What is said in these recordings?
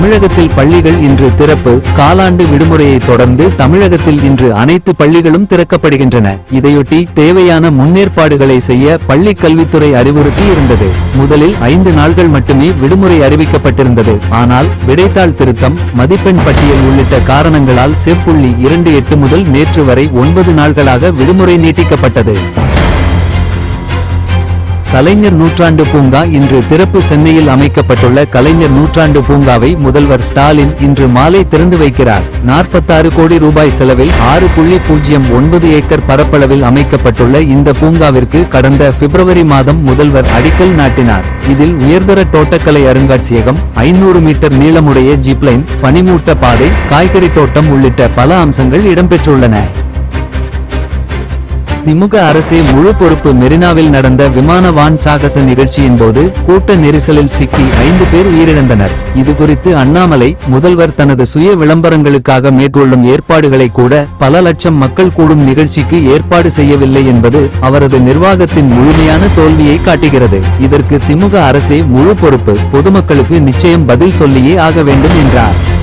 தமிழகத்தில் பள்ளிகள் இன்று திறப்பு காலாண்டு விடுமுறையை தொடர்ந்து தமிழகத்தில் இன்று அனைத்து பள்ளிகளும் திறக்கப்படுகின்றன. இதையொட்டி தேவையான முன்னேற்பாடுகளை செய்ய பள்ளி கல்வித்துறை அறிவுறுத்தி இருந்தது. முதலில் ஐந்து நாள்கள் மட்டுமே விடுமுறை அறிவிக்கப்பட்டிருந்தது. ஆனால் விடைத்தாள் திருத்தம் மதிப்பெண் பட்டியல் உள்ளிட்ட காரணங்களால் செப்புள்ளி இரண்டு எட்டு முதல் நேற்று வரை ஒன்பது நாள்களாக விடுமுறை நீட்டிக்கப்பட்டது. கலைஞர் நூற்றாண்டு பூங்கா இன்று திறப்பு சென்னையில் அமைக்கப்பட்டுள்ள கலைஞர் நூற்றாண்டு பூங்காவை முதல்வர் ஸ்டாலின் இன்று மாலை திறந்து வைக்கிறார். நாற்பத்தாறு கோடி ரூபாய் செலவில் ஆறு புள்ளி பூஜ்ஜியம் ஒன்பது ஏக்கர் பரப்பளவில் அமைக்கப்பட்டுள்ள இந்த பூங்காவிற்கு கடந்த பிப்ரவரி மாதம் முதல்வர் அடிக்கல் நாட்டினார். இதில் உயர்தர தோட்டக்கலை அருங்காட்சியகம் ஐநூறு மீட்டர் நீளமுடைய ஜிப்லைன் பனிமூட்ட பாதை காய்கறி தோட்டம் உள்ளிட்ட பல அம்சங்கள் இடம்பெற்றுள்ளன. திமுக அரசே முழு பொறுப்பு மெரினாவில் நடந்த விமான வான் சாகச நிகழ்ச்சியின் போது கூட்ட நெரிசலில் சிக்கி ஐந்து பேர் உயிரிழந்தனர். இது குறித்து அண்ணாமலை முதல்வர் தனது சுய விளம்பரங்களுக்காக மேற்கொள்ளும் ஏற்பாடுகளை கூட பல லட்சம் மக்கள் கூடும் நிகழ்ச்சிக்கு ஏற்பாடு செய்யவில்லை என்பது அவரது நிர்வாகத்தின் முழுமையான தோல்வியை காட்டுகிறது. இதற்கு திமுக அரசே முழு பொறுப்பு பொதுமக்களுக்கு நிச்சயம் பதில் சொல்லியே ஆக வேண்டும் என்றார்.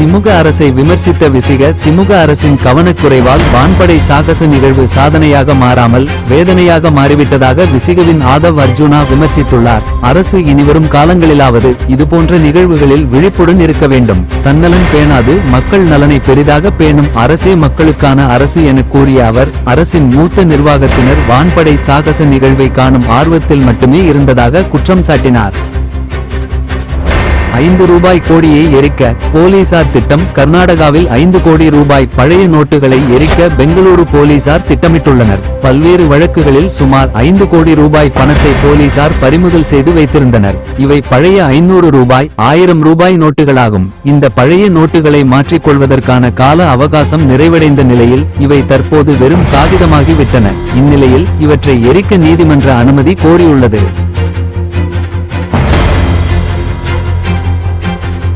திமுக அரசை விமர்சித்த விசிக திமுக அரசின் கவனக்குறைவால் வான்படை சாகச நிகழ்வு சாதனையாக மாறாமல் வேதனையாக மாறிவிட்டதாக விசிகவின் ஆதவ் அர்ஜுனா விமர்சித்துள்ளார். அரசு இனிவரும் காலங்களிலாவது இதுபோன்ற நிகழ்வுகளில் விழிப்புடன் இருக்க வேண்டும். தன்னலன் பேணாது மக்கள் நலனை பெரிதாக பேணும் அரசே மக்களுக்கான அரசு என கூறிய அவர் அரசின் மூத்த நிர்வாகத்தினர் வான்படை சாகச நிகழ்வை காணும் ஆர்வத்தில் மட்டுமே இருந்ததாக குற்றம் சாட்டினார். ஐந்து ரூபாய் கோடியை எரிக்க போலீசார் திட்டம். கர்நாடகாவில் ஐந்து கோடி ரூபாய் பழைய நோட்டுகளை எரிக்க பெங்களூரு போலீசார் திட்டமிட்டுள்ளனர். பல்வேறு வழக்குகளில் சுமார் ஐந்து கோடி ரூபாய் பணத்தை போலீசார் பறிமுதல் செய்து வைத்திருந்தனர். இவை பழைய ஐநூறு ரூபாய் ஆயிரம் ரூபாய் நோட்டுகளாகும். இந்த பழைய நோட்டுகளை மாற்றிக்கொள்வதற்கான கால அவகாசம் நிறைவடைந்த நிலையில் இவை தற்போது வெறும் காகிதமாகிவிட்டன. இந்நிலையில் இவற்றை எரிக்க நீதிமன்ற அனுமதி கோரியுள்ளது.